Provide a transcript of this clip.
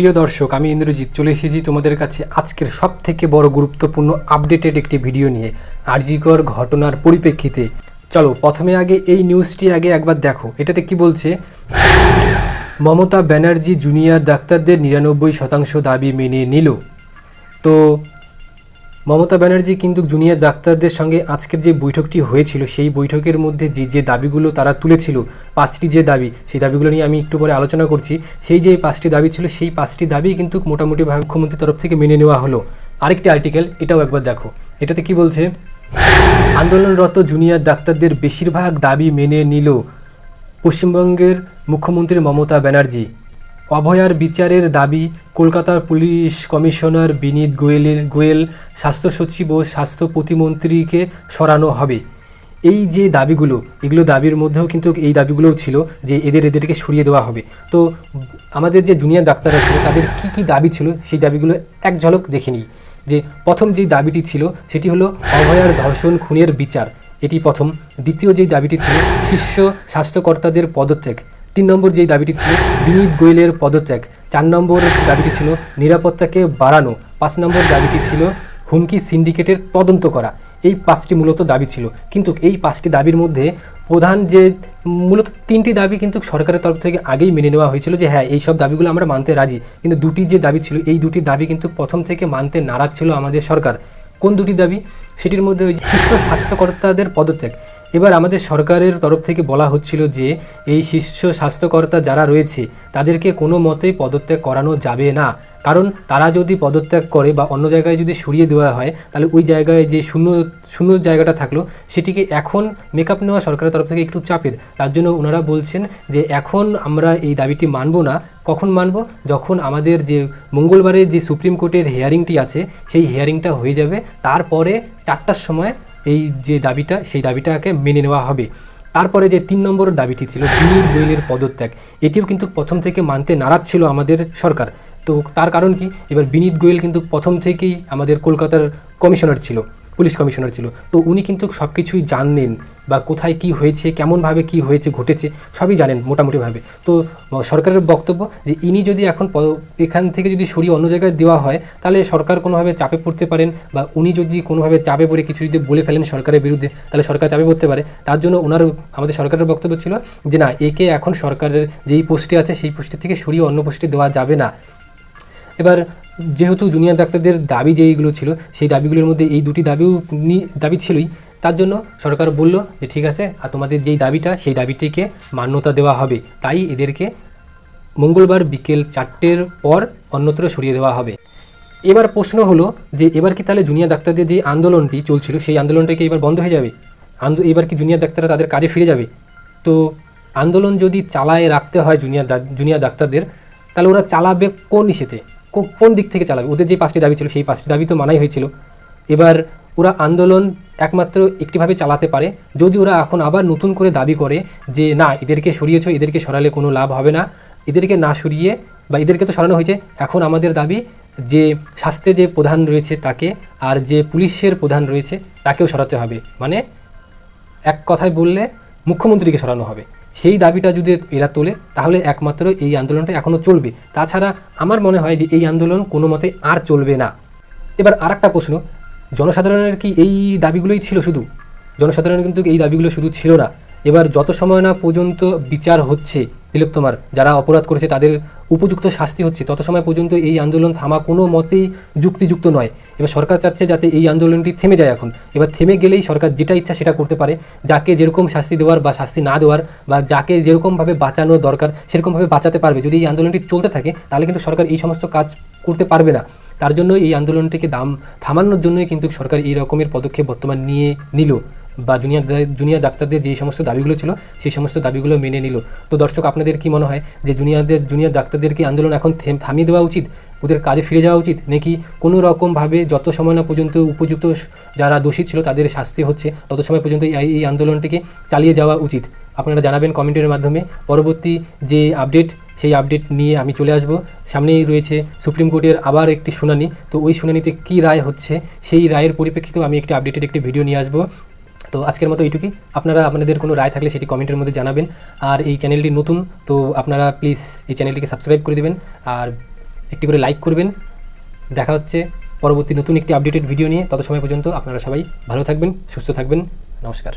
প্রিয় দর্শক, আমি ইন্দ্রজিৎ। চলে এসেছি তোমাদের কাছে আজকের সব থেকে বড় গুরুত্বপূর্ণ আপডেটেড একটি ভিডিও নিয়ে আরজিকর ঘটনার পরিপ্রেক্ষিতে। চলো, প্রথমে আগে এই নিউজটি আগে একবার দেখো। এটাতে কি বলছে? মমতা ব্যানার্জি জুনিয়র ডাক্তারদের নিরানব্বই শতাংশ দাবি মেনে নিল। তো মমতা ব্যানার্জি কিন্তু জুনিয়র ডাক্তারদের সঙ্গে আজকের যে বৈঠকটি হয়েছিল, সেই বৈঠকের মধ্যে যে যে দাবিগুলো তারা তুলেছিল, পাঁচটি যে দাবি, সেই দাবিগুলো নিয়ে আমি একটু পরে আলোচনা করছি। সেই যে পাঁচটি দাবি ছিল, সেই পাঁচটি দাবি কিন্তু মোটামুটিভাবে মুখ্যমন্ত্রীর তরফ থেকে মেনে নেওয়া হলো। আরেকটি আর্টিকেল এটাও একবার দেখো। এটাতে কি বলছে? আন্দোলনরত জুনিয়র ডাক্তারদের বেশিরভাগ দাবি মেনে নিল পশ্চিমবঙ্গের মুখ্যমন্ত্রী মমতা ব্যানার্জি। অভয়ার বিচারের দাবি, কলকাতার পুলিশ কমিশনার বিনীত গোয়েলের, গোয়েল স্বাস্থ্য সচিব ও স্বাস্থ্য প্রতিমন্ত্রীকে সরানো হবে। এই যে দাবিগুলো, এগুলো দাবির মধ্যেও কিন্তু এই দাবিগুলোও ছিল যে এদের, এদেরকে সরিয়ে দেওয়া হবে। তো আমাদের যে জুনিয়র ডাক্তাররা ছিল, তাদের কি কি দাবি ছিল, সেই দাবিগুলো এক ঝলক দেখে নিই। যে প্রথম যে দাবিটি ছিল, সেটি হলো অভয়ার ধর্ষণ খুনের বিচার। এটি প্রথম। দ্বিতীয় যেই দাবিটি ছিল শীর্ষ স্বাস্থ্যকর্তাদের পদত্যাগ। তিন নম্বর যেই দাবিটি ছিল, বিনীত গোয়েলের পদত্যাগ। চার নম্বর দাবিটি ছিল নিরাপত্তাকে বাড়ানো। পাঁচ নম্বর দাবিটি ছিল হুমকি সিন্ডিকেটের তদন্ত করা। এই পাঁচটি মূলত দাবি ছিল। কিন্তু এই পাঁচটি দাবির মধ্যে প্রধান যে মূলত তিনটি দাবি কিন্তু সরকারের তরফ থেকে আগেই মেনে নেওয়া হয়েছিল যে হ্যাঁ এই সব দাবিগুলো আমরা মানতে রাজি। কিন্তু দুটি যে দাবি ছিল, এই দুটি দাবি কিন্তু প্রথম থেকে মানতে নারাজ ছিল আমাদের সরকার। কোন দুটি দাবি? সেটির মধ্যে ওই শীর্ষ স্বাস্থ্যকর্তাদের পদত্যাগ। এবার আমাদের সরকারের তরফ থেকে বলা হচ্ছিল যে, এই শীর্ষ স্বাস্থ্যকর্তা যারা রয়েছে, তাদেরকে কোনো মতেই পদত্যাগ করানো যাবে না। কারণ তারা যদি পদত্যাগ করে বা অন্য জায়গায় যদি সরিয়ে দেওয়া হয়, তাহলে ওই জায়গায় যে শূন্য শূন্য জায়গাটা থাকল, সেটিকে এখন মেকআপ নেওয়া সরকারের তরফ থেকে একটু চাপের। তার জন্য ওনারা বলছেন যে, এখন আমরা এই দাবিটি মানব না। কখন মানব? যখন আমাদের যে মঙ্গলবারে যে সুপ্রিম কোর্টের হিয়ারিংটি আছে, সেই হিয়ারিংটা হয়ে যাবে। তারপরে চারটার সময় এই যে দাবিটা, সেই দাবিটাকে মেনে নেওয়া হবে। তারপরে যে তিন নম্বর দাবিটি ছিল দিল্লির গোয়েলের পদত্যাগ। এটিও কিন্তু প্রথম থেকে মানতে নারাজ ছিল আমাদের সরকার। তো তার কারণ কি? এবার বিনীত গোয়েল কিন্তু প্রথম থেকেই আমাদের কলকাতার কমিশনার ছিল। পুলিশ কমিশনার ছিল। তো উনি কিন্তু সব কিছুই জানেন বা কোথায় কি হয়েছে, কেমনভাবে কি হয়েছে, ঘটেছে, সবই জানেন মোটামুটিভাবে। তো সরকারের বক্তব্য যে ইনি যদি এখন এখান থেকে যদি সরিয়ে অন্য জায়গায় দেওয়া হয়, তাহলে সরকার কোনোভাবে চাপে পড়তে পারেন বা উনি যদি কোনোভাবে চাপে পড়ে কিছু যদি বলে ফেলেন সরকারের বিরুদ্ধে, তাহলে সরকার চাপে পড়তে পারে। তার জন্য ওনার আমাদের সরকারের বক্তব্য ছিল যে না, একে এখন সরকারের যেই পোস্টে আছে, সেই পোস্টে থেকে সরিয়ে অন্য পোস্টে দেওয়া যাবে না। এবার যেহেতু জুনিয়র ডাক্তারদের দাবি যেইগুলো ছিল, সেই দাবিগুলোর মধ্যে এই দুটি দাবিও দাবি ছিলই। তার জন্য সরকার বলল যে, ঠিক আছে, আর তোমাদের যেই দাবিটা, সেই দাবিটিকে মান্যতা দেওয়া হবে। তাই এদেরকে মঙ্গলবার বিকেল চারটের পর অন্যত্র সরিয়ে দেওয়া হবে। এবার প্রশ্ন হলো যে, এবার কি তাহলে জুনিয়র ডাক্তারদের যে আন্দোলনটি চলছিল, সেই আন্দোলনটা কি এবার বন্ধ হয়ে যাবে? এবার কি জুনিয়র ডাক্তাররা তাদের কাজে ফিরে যাবে? তো আন্দোলন যদি চালায় রাখতে হয় জুনিয়র জুনিয়র ডাক্তারদের, তাহলে ওরা চালাবে কোন ইসেতে কোন দিক থেকে চালাবে? ওদের যে পাঁচটি দাবি ছিল, সেই পাঁচটি দাবি তো মানাই হয়েছিল। এবার ওরা আন্দোলন একমাত্র একটিভাবে চালাতে পারে। যদি ওরা এখন আবার নতুন করে দাবি করে যে, না, এদেরকে সরিয়েছ, এদেরকে সরালে কোনো লাভ হবে না। এদেরকে না সরিয়ে বা এদেরকে তো সরানো হয়েছে, এখন আমাদের দাবি যে স্বাস্থ্যে যে প্রধান রয়েছে তাকে আর যে পুলিশের প্রধান রয়েছে তাকেও সরাতে হবে। মানে এক কথায় বললে মুখ্যমন্ত্রীকে সরানো হবে। সেই দাবিটা যদি এরা তোলে, তাহলে একমাত্র এই আন্দোলনটা এখনও চলবে। তাছাড়া আমার মনে হয় যে এই আন্দোলন কোনো মতে আর চলবে না। এবার আর একটা প্রশ্ন, জনসাধারণের কি এই দাবিগুলোই ছিল শুধু? জনসাধারণের কিন্তু এই দাবিগুলো শুধু ছিল না। এবার যত সময় না পর্যন্ত বিচার হচ্ছে তিলোত্তমার যারা অপরাধ করেছে তাদের উপযুক্ত শাস্তি হচ্ছে, তত সময় পর্যন্ত এই আন্দোলন থামা কোনো মতেই যুক্তিযুক্ত নয়। এবার সরকার চাচ্ছে যাতে এই আন্দোলনটি থেমে যায় এখন। এবার থেমে গেলেই সরকার যেটা ইচ্ছা সেটা করতে পারে, যাকে যেরকম শাস্তি দেওয়ার বা শাস্তি না দেওয়ার বা যাকে যেরকমভাবে বাঁচানো দরকার সেরকমভাবে বাঁচাতে পারবে। যদি এই আন্দোলনটি চলতে থাকে, তাহলে কিন্তু সরকার এই সমস্ত কাজ করতে পারবে না। তার জন্য এই আন্দোলনটিকে দাম থামানোর জন্যই কিন্তু সরকার এই রকমের পদক্ষেপ বর্তমান নিয়ে নিল। বা জুনিয়র জুনিয়র ডাক্তারদের যে সমস্ত দাবিগুলো ছিল, সেই সমস্ত দাবিগুলো মেনে নিল। তো দর্শক, আপনাদের কি মনে হয় যে জুনিয়রদের জুনিয়র ডাক্তারদের কি আন্দোলন এখন থেম- থামিয়ে দেওয়া উচিত? ওদের কাজে ফিরে যাওয়া উচিত? নাকি কোনো রকমভাবে যত সময় না পর্যন্ত উপযুক্ত যারা দোষী ছিল তাদের শাস্তি হচ্ছে, তত সময় পর্যন্ত এই আন্দোলনটিকে চালিয়ে যাওয়া উচিত? আপনারা জানাবেন কমেন্টের মাধ্যমে। পরবর্তী যে আপডেট, সেই আপডেট নিয়ে আমি চলে আসব। সামনেই রয়েছে সুপ্রিম কোর্টের আবার একটি শুনানি। তো ওই শুনানিতে কী রায় হচ্ছে, সেই রায়ের পরিপ্রেক্ষিতেও আমি একটি আপডেটেড একটি ভিডিও নিয়ে আসব। তো আজকের মতো এইটুকুই। আপনারা আপনাদের কোনো রায় থাকলে সেটি কমেন্টের মধ্যে জানাবেন। আর এই চ্যানেলটি নতুন, তো আপনারা প্লিজ এই চ্যানেলটিকে সাবস্ক্রাইব করে দেবেন আর একটি করে লাইক করবেন। দেখা হচ্ছে পরবর্তী নতুন একটি আপডেটেড ভিডিও নিয়ে। তত সময় পর্যন্ত আপনারা সবাই ভালো থাকবেন, সুস্থ থাকবেন। নমস্কার।